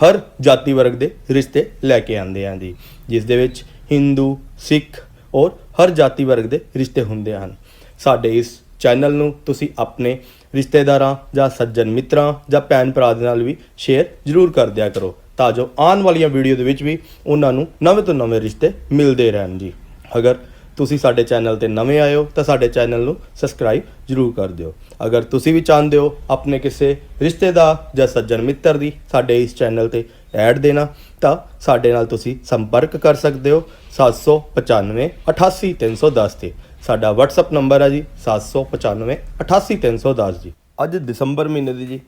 ਹਰ ਜਾਤੀ ਵਰਗ ਦੇ ਰਿਸ਼ਤੇ ਲੈ ਕੇ ਆਉਂਦੇ ਹਾਂ ਜੀ। ਜਿਸ ਦੇ ਵਿੱਚ ਹਿੰਦੂ, ਸਿੱਖ ਔਰ ਹਰ ਜਾਤੀ ਵਰਗ ਦੇ ਰਿਸ਼ਤੇ ਹੁੰਦੇ ਹਨ। ਸਾਡੇ ਇਸ ਚੈਨਲ ਨੂੰ ਤੁਸੀਂ ਆਪਣੇ ਰਿਸ਼ਤੇਦਾਰਾਂ ਜਾਂ ਸੱਜਣ ਮਿੱਤਰਾਂ ਜਾਂ ਭੈਣ ਭਰਾ ਦੇ ਨਾਲ ਵੀ ਸ਼ੇਅਰ ਜ਼ਰੂਰ ਕਰ ਦਿਆ ਕਰੋ ਤਾਂ ਜੋ ਆਉਣ ਵਾਲੀਆਂ ਵੀਡੀਓ ਦੇ ਵਿੱਚ ਵੀ ਉਹਨਾਂ ਨੂੰ ਨਵੇਂ ਤੋਂ ਨਵੇਂ ਰਿਸ਼ਤੇ ਮਿਲਦੇ ਰਹਿਣ ਜੀ। ਅਗਰ ਤੁਸੀਂ ਸਾਡੇ ਚੈਨਲ ਤੇ ਨਵੇਂ ਆਏ ਹੋ ਤਾਂ ਸਾਡੇ ਚੈਨਲ ਨੂੰ ਸਬਸਕ੍ਰਾਈਬ ਜ਼ਰੂਰ ਕਰ ਦਿਓ। ਅਗਰ ਤੁਸੀਂ ਵੀ ਚਾਹੁੰਦੇ ਹੋ ਆਪਣੇ ਕਿਸੇ ਰਿਸ਼ਤੇਦਾਰ ਜਾਂ ਸੱਜਣ ਮਿੱਤਰ ਦੀ ਸਾਡੇ ਇਸ ਚੈਨਲ ਤੇ ਐਡ ਦੇਣਾ, ਤਾਂ ਸਾਡੇ ਨਾਲ ਤੁਸੀਂ ਸੰਪਰਕ ਕਰ ਸਕਦੇ ਹੋ 795 88310 ਤੇ। ਸਾਡਾ WhatsApp ਨੰਬਰ ਹੈ ਜੀ 795 88310 ਜੀ। ਅੱਜ ਦਸੰਬਰ ਮਹੀਨੇ ਦੀ ਜੀ,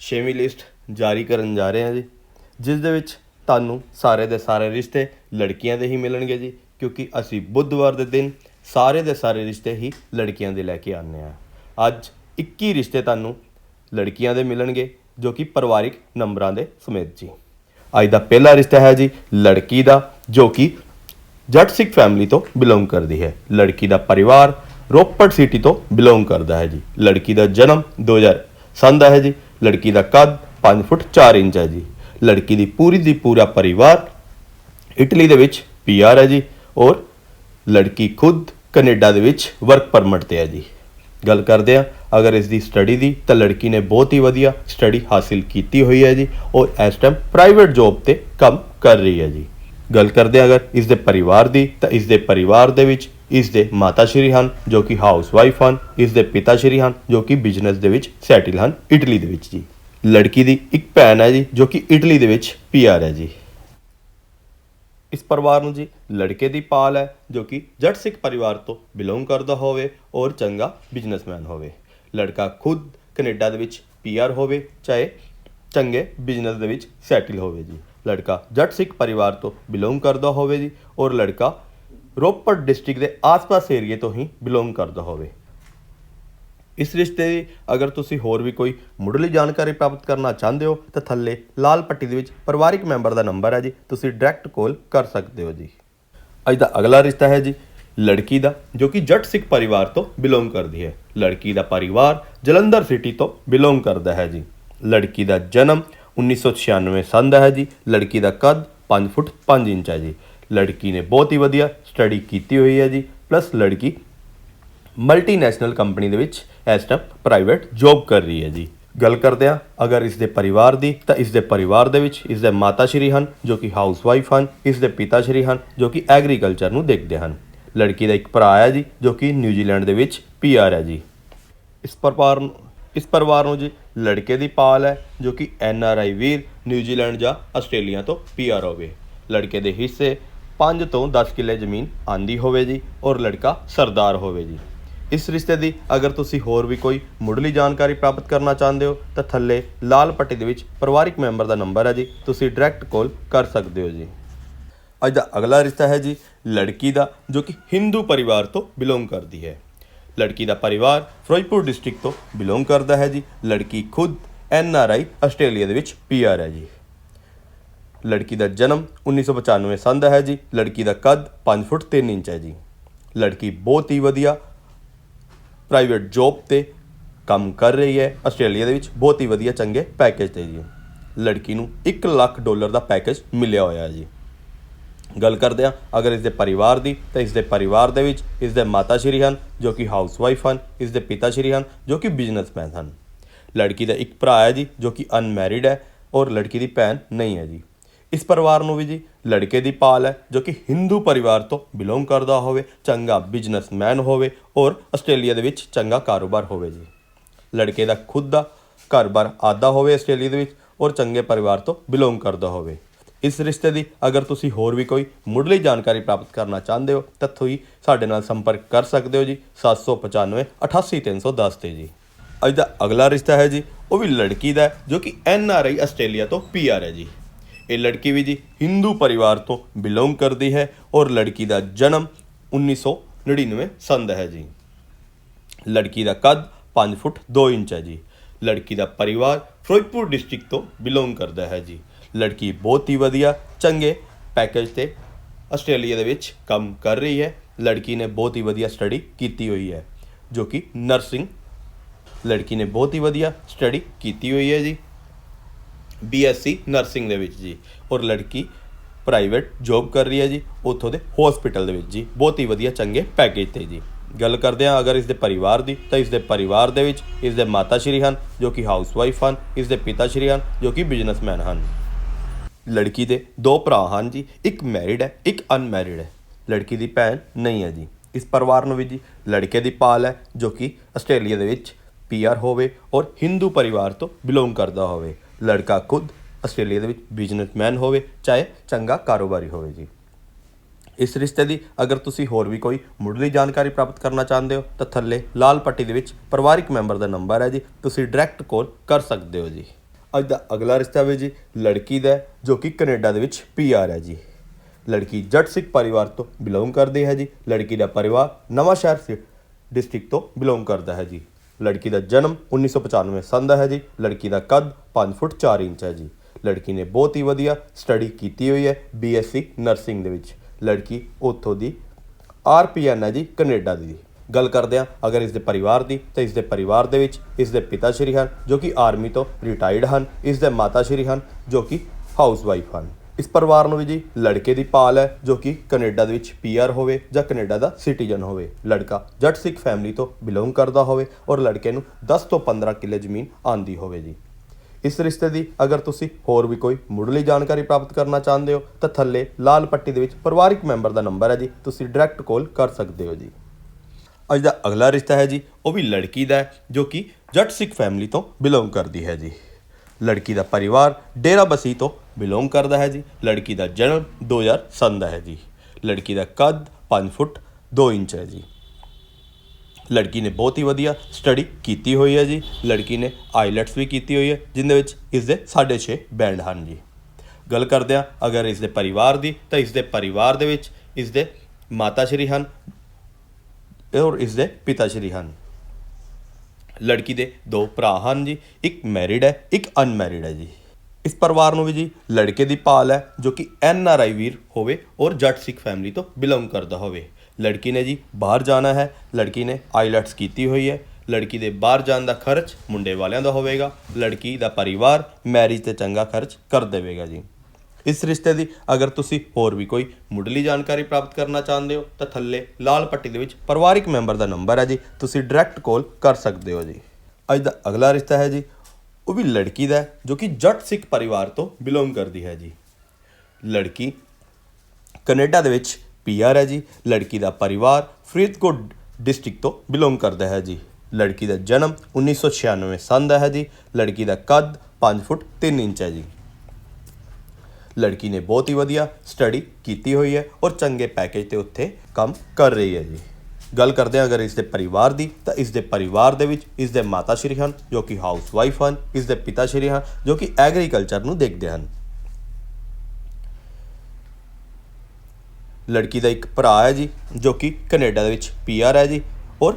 ਛੇਵੀਂ ਲਿਸਟ ਜਾਰੀ ਕਰਨ ਜਾ ਰਹੇ ਹਾਂ ਜੀ, ਜਿਸ ਦੇ ਵਿੱਚ ਤੁਹਾਨੂੰ ਸਾਰੇ ਦੇ ਸਾਰੇ ਰਿਸ਼ਤੇ ਲੜਕੀਆਂ ਦੇ ਹੀ ਮਿਲਣਗੇ ਜੀ ਕਿਉਂਕਿ ਅਸੀਂ ਬੁੱਧਵਾਰ ਦੇ ਦਿਨ ਸਾਰੇ ਦੇ ਸਾਰੇ ਰਿਸ਼ਤੇ ਹੀ ਲੜਕੀਆਂ ਦੇ ਲੈ ਕੇ ਆਉਂਦੇ ਹਾਂ। ਅੱਜ 21 ਰਿਸ਼ਤੇ ਤੁਹਾਨੂੰ ਲੜਕੀਆਂ ਦੇ ਮਿਲਣਗੇ, ਜੋ ਕਿ ਪਰਿਵਾਰਿਕ ਨੰਬਰਾਂ ਦੇ ਸਮੇਤ ਜੀ। ਅੱਜ ਦਾ ਪਹਿਲਾ ਰਿਸ਼ਤਾ ਹੈ ਜੀ ਲੜਕੀ ਦਾ, ਜੋ ਕਿ ਜੱਟ ਸਿੱਖ ਫੈਮਿਲੀ ਤੋਂ ਬਿਲੋਂਗ ਕਰਦੀ ਹੈ। ਲੜਕੀ ਦਾ ਪਰਿਵਾਰ ਰੋਪੜ ਸਿਟੀ ਤੋਂ ਬਿਲੋਂਗ ਕਰਦਾ ਹੈ ਜੀ। ਲੜਕੀ ਦਾ ਜਨਮ 2000 ਸੰਨ ਦਾ ਹੈ ਜੀ। ਲੜਕੀ ਦਾ ਕੱਦ 5 ਫੁੱਟ 4 ਇੰਚ ਹੈ ਜੀ। ਲੜਕੀ ਦੀ ਪੂਰੀ ਦੀ ਪੂਰਾ ਪਰਿਵਾਰ ਇਟਲੀ ਦੇ ਵਿੱਚ ਪੀਆਰ ਹੈ ਜੀ। ਔਰ ਲੜਕੀ ਖੁਦ ਕੈਨੇਡਾ ਦੇ ਵਿੱਚ ਵਰਕ ਪਰਮਿਟ ਤੇ ਹੈ ਜੀ। ਗੱਲ ਕਰਦੇ ਆ ਅਗਰ ਇਸ ਦੀ ਸਟੱਡੀ ਦੀ, ਤਾਂ ਲੜਕੀ ਨੇ ਬਹੁਤ ਹੀ ਵਧੀਆ ਸਟੱਡੀ ਹਾਸਿਲ ਕੀਤੀ ਹੋਈ ਹੈ ਜੀ ਔਰ ਇਸ ਟਾਈਮ ਪ੍ਰਾਈਵੇਟ ਜੌਬ ਤੇ ਕੰਮ ਕਰ ਰਹੀ ਹੈ ਜੀ। ਗੱਲ ਕਰਦੇ ਹਾਂ, ਅਗਰ ਇਸ ਦੇ ਪਰਿਵਾਰ ਦੀ, ਤਾਂ ਇਸ ਦੇ ਪਰਿਵਾਰ ਦੇ ਵਿੱਚ ਇਸ ਦੇ ਮਾਤਾ ਸ਼੍ਰੀ ਹਨ, ਜੋ ਕਿ ਹਾਊਸ ਵਾਈਫ ਹਨ, ਇਸ ਦੇ ਪਿਤਾ ਸ਼੍ਰੀ ਹਨ, ਜੋ ਕਿ ਬਿਜ਼ਨਸ ਦੇ ਵਿੱਚ ਸੈਟਲ ਹਨ ਇਟਲੀ ਦੇ ਵਿੱਚ ਜੀ। ਲੜਕੀ ਦੀ ਇੱਕ ਭੈਣ ਹੈ ਜੀ, ਜੋ ਕਿ ਇਟਲੀ ਦੇ ਵਿੱਚ ਪੀਆਰ ਹੈ ਜੀ। ਇਸ ਪਰਿਵਾਰ ਨੂੰ ਜੀ ਲੜਕੇ ਦੀ ਪਾਲ ਹੈ, ਜੋ ਕਿ ਜੱਟ ਸਿੱਖ ਪਰਿਵਾਰ ਤੋਂ ਬਿਲੋਂਗ ਕਰਦਾ ਹੋਵੇ ਔਰ ਚੰਗਾ ਬਿਜ਼ਨਸਮੈਨ ਹੋਵੇ। ਲੜਕਾ ਖੁਦ ਕੈਨੇਡਾ ਦੇ ਵਿੱਚ ਪੀਆਰ ਹੋਵੇ, ਚਾਹੇ ਚੰਗੇ ਬਿਜ਼ਨਸ ਦੇ ਵਿੱਚ ਸੈਟਲ ਹੋਵੇ ਜੀ। ਲੜਕਾ ਜੱਟ ਸਿੱਖ ਪਰਿਵਾਰ ਤੋਂ ਬਿਲੋਂਗ ਕਰਦਾ ਹੋਵੇ ਜੀ ਔਰ ਲੜਕਾ ਰੋਪੜ ਡਿਸਟ੍ਰਿਕਟ ਦੇ ਆਸ-ਪਾਸ ਏਰੀਏ ਤੋਂ ਹੀ ਬਿਲੋਂਗ ਕਰਦਾ ਹੋਵੇ। ਇਸ ਰਿਸ਼ਤੇ ਦੀ ਅਗਰ ਤੁਸੀਂ ਹੋਰ ਵੀ ਕੋਈ ਮੁੱਢਲੀ ਜਾਣਕਾਰੀ ਪ੍ਰਾਪਤ ਕਰਨਾ ਚਾਹੁੰਦੇ ਹੋ, ਤਾਂ ਥੱਲੇ ਲਾਲ ਪੱਟੀ ਦੇ ਵਿੱਚ ਪਰਿਵਾਰਿਕ ਮੈਂਬਰ ਦਾ ਨੰਬਰ ਹੈ ਜੀ। ਤੁਸੀਂ ਡਾਇਰੈਕਟ ਕਾਲ ਕਰ ਸਕਦੇ ਹੋ ਜੀ। ਅੱਜ ਦਾ ਅਗਲਾ ਰਿਸ਼ਤਾ ਹੈ ਜੀ ਲੜਕੀ ਦਾ, ਜੋ ਕਿ ਜੱਟ ਸਿੱਖ ਪਰਿਵਾਰ ਤੋਂ ਬਿਲੋਂਗ ਕਰਦੀ ਹੈ। ਲੜਕੀ ਦਾ ਪਰਿਵਾਰ ਜਲੰਧਰ ਸਿਟੀ ਤੋਂ ਬਿਲੋਂਗ ਕਰਦਾ ਹੈ ਜੀ। ਲੜਕੀ ਦਾ ਜਨਮ 1996 ਸੰਨ ਦਾ ਹੈ ਜੀ। ਲੜਕੀ ਦਾ ਕੱਦ 5 ਫੁੱਟ 5 ਇੰਚ ਹੈ ਜੀ। ਲੜਕੀ ਨੇ ਬਹੁਤ ਹੀ ਵਧੀਆ ਸਟੱਡੀ ਕੀਤੀ ਹੋਈ ਹੈ ਜੀ। ਪਲੱਸ ਲੜਕੀ ਮਲਟੀਨੈਸ਼ਨਲ ਕੰਪਨੀ ਦੇ ਵਿੱਚ ਇਸ ਟਾਈਮ ਪ੍ਰਾਈਵੇਟ ਜੌਬ ਕਰ ਰਹੀ ਹੈ ਜੀ। ਗੱਲ ਕਰਦੇ ਆ ਅਗਰ ਇਸ ਦੇ ਪਰਿਵਾਰ ਦੀ, ਤਾਂ ਇਸ ਦੇ ਪਰਿਵਾਰ ਦੇ ਵਿੱਚ ਇਸ ਦੇ ਮਾਤਾ ਸ਼੍ਰੀ ਹਨ, ਜੋ ਕਿ ਹਾਊਸ ਵਾਈਫ ਹਨ ਇਸ ਦੇ ਪਿਤਾ ਸ਼੍ਰੀ ਹਨ, ਜੋ ਕਿ ਐਗਰੀਕਲਚਰ ਨੂੰ ਦੇਖਦੇ ਹਨ। ਲੜਕੀ ਦਾ ਇੱਕ ਭਰਾ ਹੈ ਜੀ, ਜੋ ਕਿ ਨਿਊਜ਼ੀਲੈਂਡ ਦੇ ਵਿੱਚ ਪੀਆਰ ਹੈ ਜੀ। ਇਸ ਪਰਿਵਾਰ ਨੂੰ, ਇਸ ਪਰਿਵਾਰ ਨੂੰ ਜੀ ਲੜਕੇ ਦੀ ਪਾਲ ਹੈ, ਜੋ ਕਿ ਐਨ ਆਰ ਆਈ ਵੀਰ ਨਿਊਜ਼ੀਲੈਂਡ ਜਾਂ ਆਸਟ੍ਰੇਲੀਆ ਤੋਂ ਪੀਆਰ ਹੋਵੇ। ਲੜਕੇ ਦੇ ਹਿੱਸੇ 5 ਤੋਂ 10 ਕਿੱਲੇ ਜ਼ਮੀਨ ਆਂਦੀ ਹੋਵੇ ਜੀ, ਔਰ ਲੜਕਾ ਸਰਦਾਰ ਹੋਵੇ ਜੀ। ਇਸ ਰਿਸ਼ਤੇ ਦੀ ਅਗਰ ਤੁਸੀਂ ਹੋਰ ਵੀ ਕੋਈ ਮੁੱਢਲੀ ਜਾਣਕਾਰੀ ਪ੍ਰਾਪਤ ਕਰਨਾ ਚਾਹੁੰਦੇ ਹੋ, ਤਾਂ ਥੱਲੇ ਲਾਲ ਪੱਟੀ ਦੇ ਵਿੱਚ ਪਰਿਵਾਰਿਕ ਮੈਂਬਰ ਦਾ ਨੰਬਰ ਹੈ ਜੀ। ਤੁਸੀਂ ਡਾਇਰੈਕਟ ਕਾਲ ਕਰ ਸਕਦੇ ਹੋ ਜੀ। ਅੱਜ ਦਾ ਅਗਲਾ ਰਿਸ਼ਤਾ ਹੈ ਜੀ ਲੜਕੀ ਦਾ, ਜੋ ਕਿ ਹਿੰਦੂ ਪਰਿਵਾਰ ਤੋਂ ਬਿਲੋਂਗ ਕਰਦੀ ਹੈ। ਲੜਕੀ ਦਾ ਪਰਿਵਾਰ ਫਿਰੋਜ਼ਪੁਰ ਡਿਸਟ੍ਰਿਕਟ ਤੋਂ ਬਿਲੋਂਗ ਕਰਦਾ ਹੈ ਜੀ। ਲੜਕੀ ਖੁਦ ਐਨ ਆਰ ਆਈ ਆਸਟ੍ਰੇਲੀਆ ਦੇ ਵਿੱਚ ਪੀ ਆਰ ਹੈ ਜੀ। ਲੜਕੀ ਦਾ ਜਨਮ 1995 ਸੰਨ ਦਾ ਹੈ ਜੀ। ਲੜਕੀ ਦਾ ਕੱਦ 5 ਫੁੱਟ 3 ਇੰਚ ਹੈ ਜੀ। ਲੜਕੀ ਬਹੁਤ ਹੀ ਵਧੀਆ ਪ੍ਰਾਈਵੇਟ ਜੌਬ ਤੇ ਕੰਮ ਕਰ ਰਹੀ ਹੈ। ਆਸਟ੍ਰੇਲੀਆ ਦੇ ਵਿੱਚ ਬਹੁਤ ਹੀ ਵਧੀਆ ਚੰਗੇ ਪੈਕੇਜ ਤੇ ਜੀ ਲੜਕੀ ਨੂੰ 1 ਲੱਖ ਡਾਲਰ ਦਾ ਪੈਕੇਜ ਮਿਲਿਆ ਹੋਇਆ ਹੈ ਜੀ। ਗੱਲ ਕਰਦੇ ਹਾਂ, ਅਗਰ ਇਸ ਦੇ ਪਰਿਵਾਰ ਦੀ, ਤਾਂ ਇਸ ਦੇ ਪਰਿਵਾਰ ਦੇ ਵਿੱਚ ਇਸ ਦੇ ਮਾਤਾ ਸ਼੍ਰੀ ਹਨ, ਜੋ ਕਿ ਹਾਊਸਵਾਈਫ ਹਨ ਇਸ ਦੇ ਪਿਤਾ ਸ਼੍ਰੀ ਹਨ, ਜੋ ਕਿ ਬਿਜ਼ਨਸਮੈਨ ਹਨ। ਲੜਕੀ ਦਾ ਇੱਕ ਭਰਾ ਹੈ ਜੀ, ਜੋ ਕਿ ਅਨਮੈਰਿਡ ਹੈ ਔਰ ਲੜਕੀ ਦੀ ਭੈਣ ਨਹੀਂ ਹੈ ਜੀ। ਇਸ ਪਰਿਵਾਰ ਨੂੰ ਵੀ ਜੀ, ਲੜਕੇ ਦੀ ਪਾਲ ਹੈ, ਜੋ ਕਿ ਹਿੰਦੂ ਪਰਿਵਾਰ ਤੋਂ ਬਿਲੋਂਗ ਕਰਦਾ ਹੋਵੇ, ਚੰਗਾ ਬਿਜ਼ਨਸਮੈਨ ਹੋਵੇ ਔਰ ਆਸਟ੍ਰੇਲੀਆ ਦੇ ਵਿੱਚ ਚੰਗਾ ਕਾਰੋਬਾਰ ਹੋਵੇ ਜੀ। ਲੜਕੇ ਦਾ ਖੁਦ ਦਾ ਘਰ-ਬਾਰ ਆਦਾ ਹੋਵੇ ਆਸਟ੍ਰੇਲੀਆ ਦੇ ਵਿੱਚ ਔਰ ਚੰਗੇ ਪਰਿਵਾਰ ਤੋਂ ਬਿਲੋਂਗ ਕਰਦਾ ਹੋਵੇ। ਇਸ ਰਿਸ਼ਤੇ ਦੀ ਅਗਰ ਤੁਸੀਂ ਹੋਰ ਵੀ ਕੋਈ ਮੁੱਢਲੀ ਜਾਣਕਾਰੀ ਪ੍ਰਾਪਤ ਕਰਨਾ ਚਾਹੁੰਦੇ ਹੋ, ਤਾਂ ਤੁਸੀਂ ਸਾਡੇ ਨਾਲ ਸੰਪਰਕ ਕਰ ਸਕਦੇ ਹੋ ਜੀ 795 88310 ਤੇ ਜੀ। ਅੱਜ ਦਾ ਅਗਲਾ ਰਿਸ਼ਤਾ ਹੈ ਜੀ, ਉਹ ਵੀ ਲੜਕੀ ਦਾ ਜੋ ਕਿ ਐਨ ਆਰ ਆਈ ਆਸਟ੍ਰੇਲੀਆ ਤੋਂ ਪੀ ਆਰ ਹੈ ਜੀ। ਇਹ ਲੜਕੀ ਵੀ ਜੀ ਹਿੰਦੂ ਪਰਿਵਾਰ ਤੋਂ ਬਿਲੋਂਗ ਕਰਦੀ ਹੈ ਔਰ ਲੜਕੀ ਦਾ ਜਨਮ 1999 ਸਨ ਦਾ ਹੈ ਜੀ। ਲੜਕੀ ਦਾ ਕੱਦ 5 ਫੁੱਟ 2 ਇੰਚ ਹੈ ਜੀ। ਲੜਕੀ ਦਾ ਪਰਿਵਾਰ ਫਿਰੋਜ਼ਪੁਰ ਡਿਸਟ੍ਰਿਕਟ ਤੋਂ ਬਿਲੋਂਗ ਕਰਦਾ ਹੈ ਜੀ। ਲੜਕੀ ਬਹੁਤ ਹੀ ਵਧੀਆ, ਚੰਗੇ ਪੈਕੇਜ ਤੇ ਆਸਟ੍ਰੇਲੀਆ ਦੇ ਵਿੱਚ ਕੰਮ ਕਰ ਰਹੀ ਹੈ। ਲੜਕੀ ਨੇ ਬਹੁਤ ਹੀ ਵਧੀਆ ਸਟੱਡੀ ਕੀਤੀ ਹੋਈ ਹੈ, ਜੋ ਕਿ ਨਰਸਿੰਗ। ਲੜਕੀ ਨੇ ਬਹੁਤ ਹੀ ਵਧੀਆ ਸਟੱਡੀ ਕੀਤੀ ਹੋਈ ਹੈ ਜੀ। ਬੀਐਸਸੀ ਨਰਸਿੰਗ ਦੇ ਵਿੱਚ ਜੀ। ਔਰ ਲੜਕੀ ਪ੍ਰਾਈਵੇਟ ਜੌਬ ਕਰ ਰਹੀ ਹੈ ਜੀ, ਉੱਥੋਂ ਦੇ ਹਸਪੀਟਲ ਦੇ ਵਿੱਚ ਜੀ। ਬਹੁਤ ਹੀ ਵਧੀਆ ਚੰਗੇ ਪੈਕੇਜ ਤੇ ਜੀ। ਗੱਲ ਕਰਦੇ ਹਾਂ ਅਗਰ ਇਸ ਦੇ ਪਰਿਵਾਰ ਦੀ, ਤਾਂ ਇਸ ਦੇ ਪਰਿਵਾਰ ਦੇ ਵਿੱਚ ਇਸ ਦੇ ਮਾਤਾ ਸ਼੍ਰੀ ਹਨ, ਜੋ ਕਿ ਹਾਊਸਵਾਈਫ ਹਨ, ਇਸ ਦੇ ਪਿਤਾ ਸ਼੍ਰੀ ਹਨ, ਜੋ ਕਿ ਬਿਜ਼ਨਸਮੈਨ ਹਨ। ਲੜਕੀ ਦੇ ਦੋ ਭਰਾ ਹਨ ਜੀ। ਇੱਕ ਮੈਰਿਡ ਹੈ, ਇੱਕ ਅਨਮੈਰਿਡ ਹੈ। ਲੜਕੀ ਦੀ ਭੈਣ ਨਹੀਂ ਹੈ ਜੀ। ਇਸ ਪਰਿਵਾਰ ਨੂੰ ਵੀ ਜੀ ਲੜਕੇ ਦੀ ਪਾਲ ਹੈ, ਜੋ ਕਿ ਆਸਟ੍ਰੇਲੀਆ ਦੇ ਵਿੱਚ ਪੀਆਰ ਹੋਵੇ ਔਰ ਹਿੰਦੂ ਪਰਿਵਾਰ ਤੋਂ ਬਿਲੋਂਗ ਕਰਦਾ ਹੋਵੇ। ਲੜਕਾ ਖੁਦ ਆਸਟ੍ਰੇਲੀਆ ਦੇ ਵਿੱਚ ਬਿਜ਼ਨਸਮੈਨ ਹੋਵੇ, ਚਾਹੇ ਚੰਗਾ ਕਾਰੋਬਾਰੀ ਹੋਵੇ ਜੀ। ਇਸ ਰਿਸ਼ਤੇ ਦੀ ਅਗਰ ਤੁਸੀਂ ਹੋਰ ਵੀ ਕੋਈ ਮੁੱਢਲੀ ਜਾਣਕਾਰੀ ਪ੍ਰਾਪਤ ਕਰਨਾ ਚਾਹੁੰਦੇ ਹੋ, ਤਾਂ ਥੱਲੇ ਲਾਲ ਪੱਟੀ ਦੇ ਵਿੱਚ ਪਰਿਵਾਰਿਕ ਮੈਂਬਰ ਦਾ ਨੰਬਰ ਹੈ ਜੀ। ਤੁਸੀਂ ਡਾਇਰੈਕਟ ਕਾਲ ਕਰ ਸਕਦੇ ਹੋ ਜੀ। ਅੱਜ ਦਾ ਅਗਲਾ ਰਿਸ਼ਤਾ ਵੀ ਜੀ ਲੜਕੀ ਦਾ ਜੋ ਕਿ ਕੈਨੇਡਾ ਦੇ ਵਿੱਚ ਪੀਆਰ ਹੈ ਜੀ। ਲੜਕੀ ਜੱਟ ਸਿੱਖ ਪਰਿਵਾਰ ਤੋਂ ਬਿਲੋਂਗ ਕਰਦੀ ਹੈ ਜੀ। ਲੜਕੀ ਦਾ ਪਰਿਵਾਰ ਨਵਾਂ ਸ਼ਹਿਰ ਡਿਸਟ੍ਰਿਕਟ ਤੋਂ ਬਿਲੋਂਗ ਕਰਦਾ ਹੈ ਜੀ। ਲੜਕੀ ਦਾ ਜਨਮ 1995 ਸਨ ਦਾ ਹੈ ਜੀ। ਲੜਕੀ ਦਾ ਕੱਦ 5 ਫੁੱਟ 4 ਇੰਚ ਹੈ ਜੀ। ਲੜਕੀ ਨੇ ਬਹੁਤ ਹੀ ਵਧੀਆ ਸਟੱਡੀ ਕੀਤੀ ਹੋਈ ਹੈ ਬੀਐਸਸੀ ਨਰਸਿੰਗ ਦੇ ਵਿੱਚ। ਲੜਕੀ ਉੱਥੋਂ ਦੀ ਆਰਪੀਐਨ ਹੈ ਜੀ, ਕੈਨੇਡਾ ਦੀ। ਗੱਲ ਕਰਦੇ ਹਾਂ ਅਗਰ ਇਸ ਦੇ ਪਰਿਵਾਰ ਦੀ, ਤਾਂ ਇਸ ਦੇ ਪਰਿਵਾਰ ਦੇ ਵਿੱਚ ਇਸ ਦੇ ਪਿਤਾ ਸ਼੍ਰੀ ਹਨ, ਜੋ ਕਿ ਆਰਮੀ ਤੋਂ ਰਿਟਾਇਰਡ ਹਨ। ਇਸ ਦੇ ਮਾਤਾ ਸ਼੍ਰੀ ਹਨ, ਜੋ ਕਿ ਹਾਊਸਵਾਈਫ ਹਨ। ਇਸ ਪਰਿਵਾਰ ਨੂੰ ਵੀ ਜੀ ਲੜਕੇ ਦੀ ਪਾਲ ਹੈ, ਜੋ ਕਿ ਕੈਨੇਡਾ ਦੇ ਵਿੱਚ ਪੀਆਰ ਹੋਵੇ ਜਾਂ ਕੈਨੇਡਾ ਦਾ ਸਿਟੀਜ਼ਨ ਹੋਵੇ। ਲੜਕਾ ਜੱਟ ਸਿੱਖ ਫੈਮਿਲੀ ਤੋਂ ਬਿਲੋਂਗ ਕਰਦਾ ਹੋਵੇ ਔਰ ਲੜਕੇ ਨੂੰ 10 ਤੋਂ 15 ਕਿੱਲੇ ਜ਼ਮੀਨ ਆਂਦੀ ਹੋਵੇ ਜੀ। ਇਸ ਰਿਸ਼ਤੇ ਦੀ ਅਗਰ ਤੁਸੀਂ ਹੋਰ ਵੀ ਕੋਈ ਮੁੱਢਲੀ ਜਾਣਕਾਰੀ ਪ੍ਰਾਪਤ ਕਰਨਾ ਚਾਹੁੰਦੇ ਹੋ, ਤਾਂ ਥੱਲੇ ਲਾਲ ਪੱਟੀ ਦੇ ਵਿੱਚ ਪਰਿਵਾਰਿਕ ਮੈਂਬਰ ਦਾ ਨੰਬਰ ਹੈ ਜੀ। ਤੁਸੀਂ ਡਾਇਰੈਕਟ ਕਾਲ ਕਰ ਸਕਦੇ ਹੋ ਜੀ। ਅੱਜ ਦਾ ਅਗਲਾ ਰਿਸ਼ਤਾ ਹੈ ਜੀ, ਉਹ ਵੀ ਲੜਕੀ ਦਾ ਹੈ, ਜੋ ਕਿ ਜੱਟ ਸਿੱਖ ਫੈਮਿਲੀ ਤੋਂ ਬਿਲੋਂਗ ਕਰਦੀ ਹੈ ਜੀ। ਲੜਕੀ ਦਾ ਪਰਿਵਾਰ ਡੇਰਾ ਬਸੀ ਤੋਂ ਬਿਲੋਂਗ ਕਰਦਾ ਹੈ ਜੀ। ਲੜਕੀ ਦਾ ਜਨਮ 2007 ਦਾ ਹੈ ਜੀ। ਲੜਕੀ ਦਾ ਕੱਦ 5 ਫੁੱਟ 2 ਇੰਚ ਹੈ ਜੀ। ਲੜਕੀ ਨੇ ਬਹੁਤ ਹੀ ਵਧੀਆ ਸਟੱਡੀ ਕੀਤੀ ਹੋਈ ਹੈ ਜੀ। ਲੜਕੀ ਨੇ ਆਈਲੈਟਸ ਵੀ ਕੀਤੀ ਹੋਈ ਹੈ, ਜਿੰਦੇ ਵਿੱਚ ਇਸ ਦੇ 6.5 ਬੈਂਡ ਹਨ ਜੀ। ਗੱਲ ਕਰਦੇ ਹਾਂ, ਅਗਰ ਇਸ ਦੇ ਪਰਿਵਾਰ ਦੀ, ਤਾਂ ਇਸ ਦੇ ਪਰਿਵਾਰ ਦੇ ਵਿੱਚ ਇਸ ਦੇ ਮਾਤਾ ਸ਼੍ਰੀ ਹਨ ਔਰ ਇਸ ਦੇ ਪਿਤਾ ਸ਼੍ਰੀ ਹਨ। ਲੜਕੀ ਦੇ ਦੋ ਭਰਾ ਹਨ ਜੀ, ਇੱਕ ਮੈਰਿਡ ਹੈ, ਇੱਕ ਅਨਮੈਰਿਡ ਹੈ ਜੀ। ਇਸ ਪਰਿਵਾਰ ਨੂੰ ਵੀ ਜੀ ਲੜਕੇ ਦੀ ਭਾਲ ਹੈ, ਜੋ ਕਿ ਐਨ ਆਰ ਆਈ ਵੀਰ ਹੋਵੇ ਔਰ ਜੱਟ ਸਿੱਖ ਫੈਮਿਲੀ ਤੋਂ ਬਿਲੋਂਗ ਕਰਦਾ ਹੋਵੇ। ਲੜਕੀ ਨੇ ਜੀ ਬਾਹਰ ਜਾਣਾ ਹੈ, ਲੜਕੀ ਨੇ ਆਈਲੈਟਸ ਕੀਤੀ ਹੋਈ ਹੈ। ਲੜਕੀ ਦੇ ਬਾਹਰ ਜਾਣ ਦਾ ਖਰਚ ਮੁੰਡੇ ਵਾਲਿਆਂ ਦਾ ਹੋਵੇਗਾ, ਲੜਕੀ ਦਾ ਪਰਿਵਾਰ ਮੈਰਿਜ ਤੇ ਚੰਗਾ ਖਰਚ ਕਰ ਦੇਵੇਗਾ ਜੀ। ਇਸ ਰਿਸ਼ਤੇ ਦੀ। ਅਗਰ ਤੁਸੀਂ ਹੋਰ ਵੀ ਕੋਈ ਮੁੱਢਲੀ ਜਾਣਕਾਰੀ ਪ੍ਰਾਪਤ ਕਰਨਾ ਚਾਹੁੰਦੇ ਹੋ, ਤਾਂ ਥੱਲੇ ਲਾਲ ਪੱਟੀ ਦੇ ਵਿੱਚ ਪਰਿਵਾਰਿਕ ਮੈਂਬਰ ਦਾ ਨੰਬਰ ਹੈ ਜੀ। ਤੁਸੀਂ ਡਾਇਰੈਕਟ ਕਾਲ ਕਰ ਸਕਦੇ ਹੋ ਜੀ। ਅੱਜ ਦਾ ਅਗਲਾ ਰਿਸ਼ਤਾ ਹੈ ਜੀ। ਉਹ ਵੀ ਲੜਕੀ ਦਾ ਜੋ ਕਿ ਜੱਟ ਸਿੱਖ ਪਰਿਵਾਰ ਤੋਂ ਬਿਲੋਂਗ ਕਰਦੀ ਹੈ ਜੀ। ਲੜਕੀ ਕੈਨੇਡਾ ਦੇ ਵਿੱਚ ਪੀਆਰ ਹੈ ਜੀ। ਲੜਕੀ ਦਾ ਪਰਿਵਾਰ ਫਰੀਦਕੋਟ ਡਿਸਟ੍ਰਿਕਟ ਤੋਂ ਬਿਲੋਂਗ ਕਰਦਾ ਹੈ ਜੀ। ਲੜਕੀ ਦਾ ਜਨਮ 1996 ਸੰਨ ਦਾ ਹੈ ਜੀ। ਲੜਕੀ ਦਾ ਕੱਦ 5 ਫੁੱਟ 3 ਇੰਚ ਹੈ ਜੀ। ਲੜਕੀ ਨੇ ਬਹੁਤ ਹੀ ਵਧੀਆ ਸਟੱਡੀ ਕੀਤੀ ਹੋਈ ਹੈ ਔਰ ਚੰਗੇ ਪੈਕੇਜ ਤੇ ਉੱਥੇ ਕੰਮ ਕਰ ਰਹੀ ਹੈ ਜੀ। ਗੱਲ ਕਰਦੇ ਹਾਂ ਅਗਰ ਇਸ ਦੇ ਪਰਿਵਾਰ ਦੀ, ਤਾਂ ਇਸ ਦੇ ਪਰਿਵਾਰ ਦੇ ਵਿੱਚ ਇਸ ਦੇ ਮਾਤਾ ਸ਼੍ਰੀ ਹਨ, ਜੋ ਕਿ ਹਾਊਸਵਾਈਫ ਹਨ ਇਸ ਦੇ ਪਿਤਾ ਸ਼੍ਰੀ ਹਨ, ਜੋ ਕਿ ਐਗਰੀਕਲਚਰ ਨੂੰ ਦੇਖਦੇ ਹਨ। ਲੜਕੀ ਦਾ ਇੱਕ ਭਰਾ ਹੈ ਜੀ, ਜੋ ਕਿ ਕੈਨੇਡਾ ਦੇ ਵਿੱਚ ਪੀਆਰ ਹੈ ਜੀ ਔਰ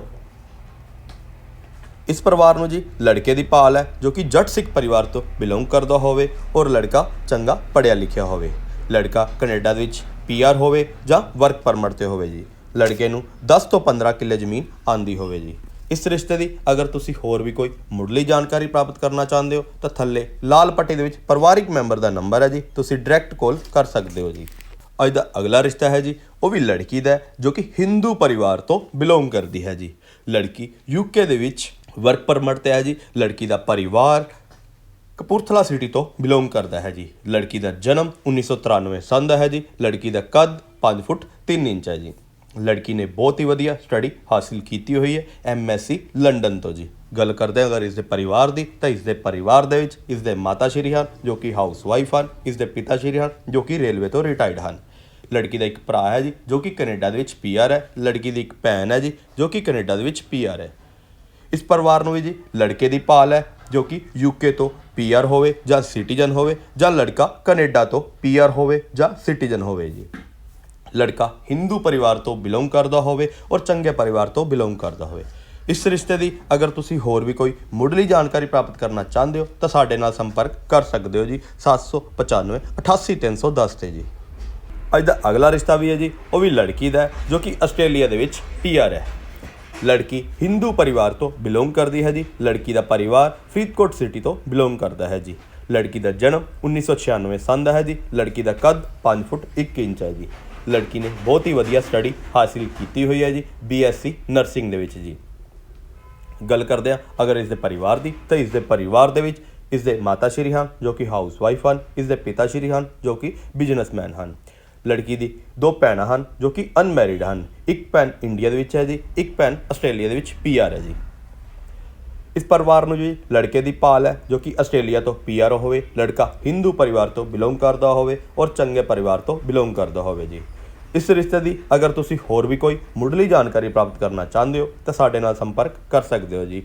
ਇਸ ਪਰਿਵਾਰ ਨੂੰ ਜੀ ਲੜਕੇ ਦੀ ਭਾਲ ਹੈ, ਜੋ ਕਿ ਜੱਟ ਸਿੱਖ ਪਰਿਵਾਰ ਤੋਂ ਬਿਲੋਂਗ ਕਰਦਾ ਹੋਵੇ ਔਰ ਲੜਕਾ ਚੰਗਾ ਪੜ੍ਹਿਆ ਲਿਖਿਆ ਹੋਵੇ। ਲੜਕਾ ਕੈਨੇਡਾ ਦੇ ਵਿੱਚ ਪੀਆਰ ਹੋਵੇ ਜਾਂ ਵਰਕ ਪਰਮਿਟ ਤੇ ਹੋਵੇ ਜੀ। ਲੜਕੇ ਨੂੰ 10 ਤੋਂ 15 ਕਿੱਲੇ ਜ਼ਮੀਨ ਆਂਦੀ ਹੋਵੇ ਜੀ। ਇਸ ਰਿਸ਼ਤੇ ਦੀ ਅਗਰ ਤੁਸੀਂ ਹੋਰ ਵੀ ਕੋਈ ਮੁੱਢਲੀ ਜਾਣਕਾਰੀ ਪ੍ਰਾਪਤ ਕਰਨਾ ਚਾਹੁੰਦੇ ਹੋ, ਤਾਂ ਥੱਲੇ ਲਾਲ ਪੱਟੀ ਦੇ ਵਿੱਚ ਪਰਿਵਾਰਿਕ ਮੈਂਬਰ ਦਾ ਨੰਬਰ ਹੈ ਜੀ। ਤੁਸੀਂ ਡਾਇਰੈਕਟ ਕਾਲ ਕਰ ਸਕਦੇ ਹੋ ਜੀ। ਅੱਜ ਦਾ ਅਗਲਾ ਰਿਸ਼ਤਾ ਹੈ ਜੀ, ਉਹ ਵੀ ਲੜਕੀ ਦਾ ਜੋ ਕਿ ਹਿੰਦੂ ਪਰਿਵਾਰ ਤੋਂ ਬਿਲੋਂਗ ਕਰਦੀ ਹੈ ਜੀ। ਲੜਕੀ ਯੂਕੇ ਦੇ ਵਿੱਚ ਵਰਕ ਪਰਮਿਟ ਤੇ ਹੈ ਜੀ, ਲੜਕੀ ਦਾ ਪਰਿਵਾਰ, ਕਪੂਰਥਲਾ ਸਿਟੀ ਤੋਂ ਬਿਲੋਂਗ ਕਰਦਾ ਹੈ ਜੀ। ਲੜਕੀ ਦਾ ਜਨਮ 1993 ਸੰਨ ਦਾ ਹੈ ਜੀ। ਲੜਕੀ ਦਾ ਕੱਦ 5 ਫੁੱਟ 3 ਇੰਚ ਹੈ ਜੀ। ਲੜਕੀ ਨੇ ਬਹੁਤ ਹੀ ਵਧੀਆ ਸਟੱਡੀ ਹਾਸਿਲ ਕੀਤੀ ਹੋਈ ਹੈ ਐਮਐਸਸੀ ਲੰਡਨ ਤੋਂ ਜੀ। ਗੱਲ ਕਰਦੇ ਹਾਂ ਅਗਰ ਇਸ ਦੇ ਪਰਿਵਾਰ ਦੀ, ਤਾਂ ਇਸ ਦੇ ਪਰਿਵਾਰ ਦੇ ਵਿੱਚ ਇਸ ਦੇ ਮਾਤਾ ਸ਼੍ਰੀ ਹਨ, ਜੋ ਕਿ ਹਾਊਸ ਵਾਈਫ ਹਨ ਇਸ ਦੇ ਪਿਤਾ ਸ਼੍ਰੀ ਹਨ, ਜੋ ਕਿ ਰੇਲਵੇ ਤੋਂ ਰਿਟਾਇਰਡ ਹਨ। ਲੜਕੀ ਦਾ ਇੱਕ ਭਰਾ ਹੈ ਜੀ, ਜੋ ਕਿ ਕੈਨੇਡਾ ਦੇ ਵਿੱਚ ਪੀਆਰ ਹੈ। ਲੜਕੀ ਦੀ ਇੱਕ ਭੈਣ ਹੈ ਜੀ, ਜੋ ਕਿ ਕੈਨੇਡਾ ਦੇ ਵਿੱਚ ਪੀਆਰ ਹੈ। ਇਸ ਪਰਿਵਾਰ ਨੂੰ ਵੀ ਜੀ ਲੜਕੇ ਦੀ ਭਾਲ ਹੈ, ਜੋ ਕਿ ਯੂਕੇ ਤੋਂ ਪੀਆਰ ਹੋਵੇ ਜਾਂ ਸਿਟੀਜ਼ਨ ਹੋਵੇ ਜਾਂ ਲੜਕਾ ਕੈਨੇਡਾ ਤੋਂ ਪੀਆਰ ਹੋਵੇ ਜਾਂ ਸਿਟੀਜ਼ਨ ਹੋਵੇ ਜੀ। ਲੜਕਾ ਹਿੰਦੂ ਪਰਿਵਾਰ ਤੋਂ ਬਿਲੋਂਗ ਕਰਦਾ ਹੋਵੇ ਔਰ ਚੰਗੇ ਪਰਿਵਾਰ ਤੋਂ ਬਿਲੋਂਗ ਕਰਦਾ ਹੋਵੇ। ਇਸ ਰਿਸ਼ਤੇ ਦੀ ਅਗਰ ਤੁਸੀਂ ਹੋਰ ਵੀ ਕੋਈ ਮੁੱਢਲੀ ਜਾਣਕਾਰੀ ਪ੍ਰਾਪਤ ਕਰਨਾ ਚਾਹੁੰਦੇ ਹੋ, ਤਾਂ ਸਾਡੇ ਨਾਲ ਸੰਪਰਕ ਕਰ ਸਕਦੇ ਹੋ ਜੀ 795 88310 ਤੇ ਜੀ। ਅੱਜ ਦਾ ਅਗਲਾ ਰਿਸ਼ਤਾ ਵੀ ਹੈ ਜੀ, ਉਹ ਵੀ ਲੜਕੀ ਦਾ ਜੋ ਕਿ ਆਸਟ੍ਰੇਲੀਆ ਦੇ ਵਿੱਚ ਪੀਆਰ ਹੈ। ਲੜਕੀ ਹਿੰਦੂ ਪਰਿਵਾਰ ਤੋਂ ਬਿਲੋਂਗ ਕਰਦੀ ਹੈ ਜੀ। ਲੜਕੀ ਦਾ ਪਰਿਵਾਰ ਫਰੀਦਕੋਟ ਸਿਟੀ ਤੋਂ ਬਿਲੋਂਗ ਕਰਦਾ ਹੈ ਜੀ। ਲੜਕੀ ਦਾ ਜਨਮ 1996 ਸੰਨ ਦਾ ਹੈ ਜੀ। ਲੜਕੀ ਦਾ ਕੱਦ 5 ਫੁੱਟ 1 ਇੰਚ ਹੈ ਜੀ। ਲੜਕੀ ਨੇ ਬਹੁਤ ਹੀ ਵਧੀਆ ਸਟੱਡੀ ਹਾਸਿਲ ਕੀਤੀ ਹੋਈ ਹੈ ਜੀ ਬੀਐਸਸੀ ਨਰਸਿੰਗ ਦੇ ਵਿੱਚ ਜੀ। ਗੱਲ ਕਰਦੇ ਹਾਂ ਅਗਰ ਇਸ ਦੇ ਪਰਿਵਾਰ ਦੀ, ਤਾਂ ਇਸ ਦੇ ਪਰਿਵਾਰ ਦੇ ਵਿੱਚ ਇਸ ਦੇ ਮਾਤਾ ਸ਼੍ਰੀ ਹਨ, ਜੋ ਕਿ ਹਾਊਸ ਵਾਈਫ ਹਨ ਇਸ ਦੇ ਪਿਤਾ ਸ਼੍ਰੀ ਹਨ, ਜੋ ਕਿ ਬਿਜ਼ਨਸਮੈਨ ਹਨ। ਲੜਕੀ ਦੀ। ਦੋ ਭੈਣਾਂ ਹਨ ਜੋ ਕਿ ਅਨਮੈਰਿਡ ਹਨ। ਇੱਕ ਭੈਣ ਇੰਡੀਆ ਦੇ ਵਿੱਚ ਹੈ ਜੀ, ਇੱਕ ਭੈਣ ਆਸਟ੍ਰੇਲੀਆ ਦੇ ਵਿੱਚ ਪੀਆਰ ਹੈ ਜੀ। ਇਸ ਪਰਿਵਾਰ ਨੂੰ ਜੀ ਲੜਕੇ ਦੀ ਭਾਲ ਹੈ, ਜੋ ਕਿ ਆਸਟ੍ਰੇਲੀਆ ਤੋਂ ਪੀਆਰ ਹੋਵੇ, ਲੜਕਾ ਹਿੰਦੂ ਪਰਿਵਾਰ ਤੋਂ ਬਿਲੋਂਗ ਕਰਦਾ ਹੋਵੇ ਔਰ ਚੰਗੇ ਪਰਿਵਾਰ ਤੋਂ ਬਿਲੋਂਗ ਕਰਦਾ ਹੋਵੇ ਜੀ। ਇਸ ਰਿਸ਼ਤੇ ਦੀ ਅਗਰ ਤੁਸੀਂ ਹੋਰ ਵੀ ਕੋਈ ਮੁੱਢਲੀ ਜਾਣਕਾਰੀ ਪ੍ਰਾਪਤ ਕਰਨਾ ਚਾਹੁੰਦੇ ਹੋ, ਤਾਂ ਸਾਡੇ ਨਾਲ ਸੰਪਰਕ ਕਰ ਸਕਦੇ ਹੋ ਜੀ।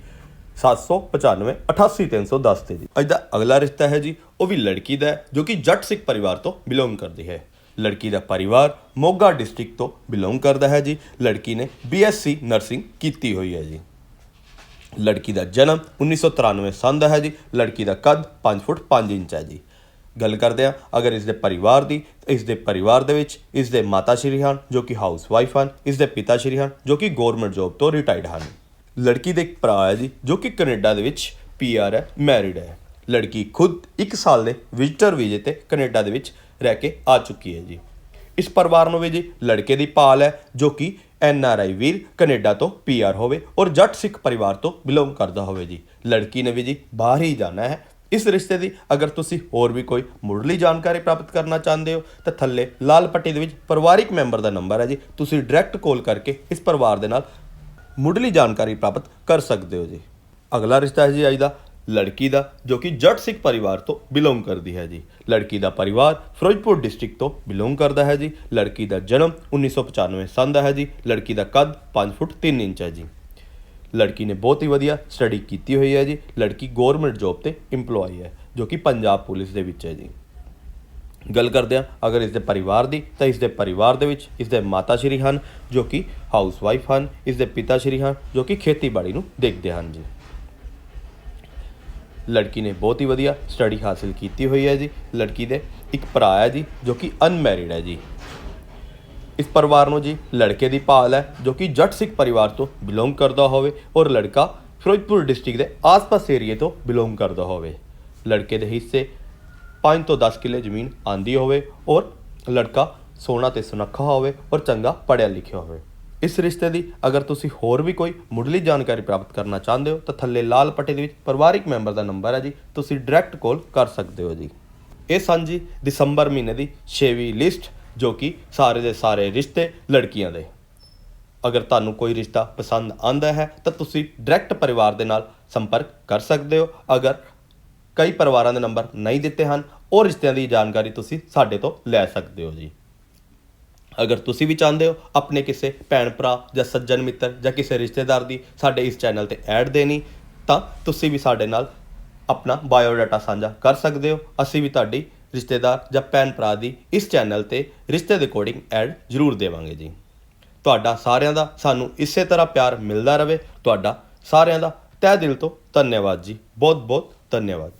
795 88310 ਤੇ ਜੀ। ਅੱਜ ਦਾ ਅਗਲਾ ਰਿਸ਼ਤਾ ਹੈ ਜੀ, ਉਹ ਵੀ ਲੜਕੀ ਦਾ ਜੋ ਕਿ ਜੱਟ ਸਿੱਖ ਪਰਿਵਾਰ ਤੋਂ ਬਿਲੋਂਗ ਕਰਦੀ ਹੈ। ਲੜਕੀ ਦਾ ਪਰਿਵਾਰ ਮੋਗਾ ਡਿਸਟ੍ਰਿਕਟ ਤੋਂ ਬਿਲੋਂਗ ਕਰਦਾ ਹੈ ਜੀ। ਲੜਕੀ ਨੇ ਬੀਐਸਸੀ ਨਰਸਿੰਗ ਕੀਤੀ ਹੋਈ ਹੈ ਜੀ। ਲੜਕੀ ਦਾ ਜਨਮ 1993 ਸੰਨ ਦਾ ਹੈ ਜੀ। ਲੜਕੀ ਦਾ ਕੱਦ 5 ਫੁੱਟ 5 ਇੰਚ ਹੈ ਜੀ। ਗੱਲ ਕਰਦੇ ਹਾਂ, ਅਗਰ ਇਸ ਦੇ ਪਰਿਵਾਰ ਦੀ, ਤਾਂ ਇਸ ਦੇ ਪਰਿਵਾਰ ਦੇ ਵਿੱਚ ਇਸ ਦੇ ਮਾਤਾ ਸ਼੍ਰੀ ਹਨ, ਜੋ ਕਿ ਹਾਊਸ ਵਾਈਫ ਹਨ, ਇਸ ਦੇ ਪਿਤਾ ਸ਼੍ਰੀ ਹਨ, ਜੋ ਕਿ ਗਵਰਨਮੈਂਟ ਜੌਬ ਤੋਂ ਰਿਟਾਇਰਡ ਹਨ। ਲੜਕੀ ਦੇ ਇੱਕ ਭਰਾ ਹੈ ਜੀ, ਜੋ ਕਿ ਕੈਨੇਡਾ ਦੇ ਵਿੱਚ ਪੀਆਰ ਹੈ ਮੈਰਿਡ ਹੈ। ਲੜਕੀ ਖੁਦ 1 ਸਾਲ ਦੇ ਵਿਜ਼ਟਰ ਵੀਜ਼ੇ ਤੇ ਕੈਨੇਡਾ ਦੇ ਵਿੱਚ ਰਹਿ ਕੇ ਆ ਚੁੱਕੀ ਹੈ ਜੀ। ਇਸ ਪਰਿਵਾਰ ਨੂੰ ਵੀ ਜੀ ਲੜਕੇ ਦੀ ਭਾਲ ਹੈ, ਜੋ ਕਿ N R I Veer Canada ਤੋਂ ਪੀ ਆਰ ਹੋਵੇ ਔਰ ਜੱਟ ਸਿੱਖ ਪਰਿਵਾਰ ਤੋਂ ਬਿਲੋਂਗ ਕਰਦਾ ਹੋਵੇ ਜੀ। ਲੜਕੀ ਨੇ ਵੀ ਜੀ ਬਾਹਰ ਹੀ ਜਾਣਾ ਹੈ। ਇਸ ਰਿਸ਼ਤੇ ਦੀ ਅਗਰ ਤੁਸੀਂ ਹੋਰ ਵੀ ਕੋਈ ਮੁੱਢਲੀ ਜਾਣਕਾਰੀ ਪ੍ਰਾਪਤ ਕਰਨਾ ਚਾਹੁੰਦੇ ਹੋ, ਤਾਂ ਥੱਲੇ ਲਾਲ ਪੱਟੀ ਦੇ ਵਿੱਚ ਪਰਿਵਾਰਿਕ ਮੈਂਬਰ ਦਾ ਨੰਬਰ ਹੈ ਜੀ। ਤੁਸੀਂ ਡਾਇਰੈਕਟ ਕਾਲ ਕਰਕੇ ਇਸ ਪਰਿਵਾਰ ਦੇ ਨਾਲ ਮੁੱਢਲੀ ਜਾਣਕਾਰੀ ਪ੍ਰਾਪਤ ਕਰ ਸਕਦੇ ਹੋ ਜੀ। ਅਗਲਾ ਰਿਸ਼ਤਾ ਹੈ ਜੀ ਅੱਜ ਦਾ। ਲੜਕੀ ਦਾ, ਜੋ ਕਿ ਜੱਟ ਸਿੱਖ ਪਰਿਵਾਰ ਤੋਂ ਬਿਲੋਂਗ ਕਰਦੀ ਹੈ ਜੀ। ਲੜਕੀ ਦਾ ਪਰਿਵਾਰ ਫਿਰੋਜ਼ਪੁਰ ਡਿਸਟ੍ਰਿਕਟ ਤੋਂ ਬਿਲੋਂਗ ਕਰਦਾ ਹੈ ਜੀ। ਲੜਕੀ ਦਾ ਜਨਮ 1995 ਸੰਨ ਦਾ ਹੈ ਜੀ। ਲੜਕੀ ਦਾ ਕੱਦ 5 ਫੁੱਟ 3 ਇੰਚ ਹੈ ਜੀ। ਲੜਕੀ ਨੇ ਬਹੁਤ ਹੀ ਵਧੀਆ ਸਟੱਡੀ ਕੀਤੀ ਹੋਈ ਹੈ ਜੀ। ਲੜਕੀ ਗਵਰਨਮੈਂਟ ਜੌਬ ਤੇ EMPLOYE ਹੈ, ਜੋ ਕਿ ਪੰਜਾਬ ਪੁਲਿਸ ਦੇ ਵਿੱਚ ਹੈ ਜੀ। ਗੱਲ ਕਰਦੇ ਹਾਂ, ਅਗਰ ਇਸ ਦੇ ਪਰਿਵਾਰ ਦੀ, ਤਾਂ ਇਸ ਦੇ ਪਰਿਵਾਰ ਦੇ ਵਿੱਚ ਇਸ ਦੇ ਮਾਤਾ ਸ਼੍ਰੀ ਹਨ, ਜੋ ਕਿ ਹਾਊਸਵਾਈਫ ਹਨ ਇਸ ਦੇ ਪਿਤਾ ਸ਼੍ਰੀ ਹਨ, ਜੋ ਕਿ ਖੇਤੀਬਾੜੀ ਨੂੰ ਦੇਖਦੇ ਹਨ ਜੀ। ਲੜਕੀ ਨੇ ਬਹੁਤ ਹੀ ਵਧੀਆ ਸਟੱਡੀ ਹਾਸਿਲ ਕੀਤੀ ਹੋਈ ਹੈ ਜੀ। ਲੜਕੀ ਦੇ ਇੱਕ ਭਰਾ ਹੈ ਜੀ, ਜੋ ਕਿ ਅਨਮੈਰਿਡ ਹੈ ਜੀ। ਇਸ ਪਰਿਵਾਰ ਨੂੰ ਜੀ ਲੜਕੇ ਦੀ ਭਾਲ ਹੈ, ਜੋ ਕਿ ਜੱਟ ਸਿੱਖ ਪਰਿਵਾਰ ਤੋਂ ਬਿਲੋਂਗ ਕਰਦਾ ਹੋਵੇ ਔਰ ਲੜਕਾ ਫਿਰੋਜ਼ਪੁਰ ਡਿਸਟ੍ਰਿਕਟ ਦੇ ਆਸ-ਪਾਸ ਏਰੀਏ ਤੋਂ ਬਿਲੋਂਗ ਕਰਦਾ ਹੋਵੇ। ਲੜਕੇ ਦੇ ਹਿੱਸੇ 5 ਤੋਂ 10 ਕਿੱਲੇ ਜ਼ਮੀਨ ਆਂਦੀ ਹੋਵੇ ਔਰ ਲੜਕਾ ਸੋਹਣਾ ਤੇ ਸੁਨੱਖਾ ਹੋਵੇ ਔਰ ਚੰਗਾ ਪੜ੍ਹਿਆ ਲਿਖਿਆ ਹੋਵੇ। ਇਸ ਰਿਸ਼ਤੇ ਦੀ ਅਗਰ ਤੁਸੀਂ ਹੋਰ ਵੀ ਕੋਈ ਮੁੱਢਲੀ ਜਾਣਕਾਰੀ ਪ੍ਰਾਪਤ ਕਰਨਾ ਚਾਹੁੰਦੇ ਹੋ ਤਾਂ ਥੱਲੇ ਲਾਲ ਪੱਟੇ ਦੇ ਵਿੱਚ ਪਰਿਵਾਰਿਕ ਮੈਂਬਰ ਦਾ ਨੰਬਰ ਹੈ ਜੀ। ਤੁਸੀਂ ਡਾਇਰੈਕਟ ਕਾਲ ਕਰ ਸਕਦੇ ਹੋ ਜੀ। ਇਹ ਸਨ ਜੀ ਦਸੰਬਰ ਮਹੀਨੇ ਦੀ 6ਵੀਂ ਲਿਸਟ ਜੋ ਕਿ ਸਾਰੇ ਦੇ ਸਾਰੇ ਰਿਸ਼ਤੇ ਲੜਕੀਆਂ ਦੇ। ਅਗਰ ਤੁਹਾਨੂੰ ਕੋਈ ਰਿਸ਼ਤਾ ਪਸੰਦ ਆਂਦਾ ਹੈ ਤਾਂ ਤੁਸੀਂ ਡਾਇਰੈਕਟ ਪਰਿਵਾਰ ਦੇ ਨਾਲ ਸੰਪਰਕ ਕਰ ਸਕਦੇ ਹੋ। ਅਗਰ ਕਈ ਪਰਿਵਾਰਾਂ ਦੇ ਨੰਬਰ ਨਹੀਂ ਦਿੱਤੇ ਹਨ, ਉਹ ਰਿਸ਼ਤਿਆਂ ਦੀ ਜਾਣਕਾਰੀ ਤੁਸੀਂ ਸਾਡੇ ਤੋਂ ਲੈ ਸਕਦੇ ਹੋ ਜੀ। ਅਗਰ ਤੁਸੀਂ ਵੀ ਚਾਹੁੰਦੇ ਹੋ ਆਪਣੇ ਕਿਸੇ ਭੈਣ ਭਰਾ ਜਾਂ ਸੱਜਣ ਮਿੱਤਰ ਜਾਂ ਕਿਸੇ ਰਿਸ਼ਤੇਦਾਰ ਦੀ ਸਾਡੇ ਇਸ ਚੈਨਲ ਤੇ ਐਡ ਦੇਣੀ, ਤਾਂ ਤੁਸੀਂ ਵੀ ਸਾਡੇ ਨਾਲ ਆਪਣਾ ਬਾਇਓਡਾਟਾ ਸਾਂਝਾ ਕਰ ਸਕਦੇ ਹੋ। ਅਸੀਂ ਵੀ ਤੁਹਾਡੀ ਰਿਸ਼ਤੇਦਾਰ ਜਾਂ ਭੈਣ ਭਰਾ ਦੀ ਇਸ ਚੈਨਲ ਤੇ ਰਿਸ਼ਤੇ ਦੇ ਅਕੋਰਡਿੰਗ ਐਡ ਜ਼ਰੂਰ ਦੇਵਾਂਗੇ ਜੀ। ਤੁਹਾਡਾ ਸਾਰਿਆਂ ਦਾ ਸਾਨੂੰ ਇਸੇ ਤਰ੍ਹਾਂ ਪਿਆਰ ਮਿਲਦਾ ਰਹੇ। ਤੁਹਾਡਾ ਸਾਰਿਆਂ ਦਾ ਤਹਿ ਦਿਲ ਤੋਂ ਧੰਨਵਾਦ ਜੀ। ਬਹੁਤ ਬਹੁਤ ਧੰਨਵਾਦ।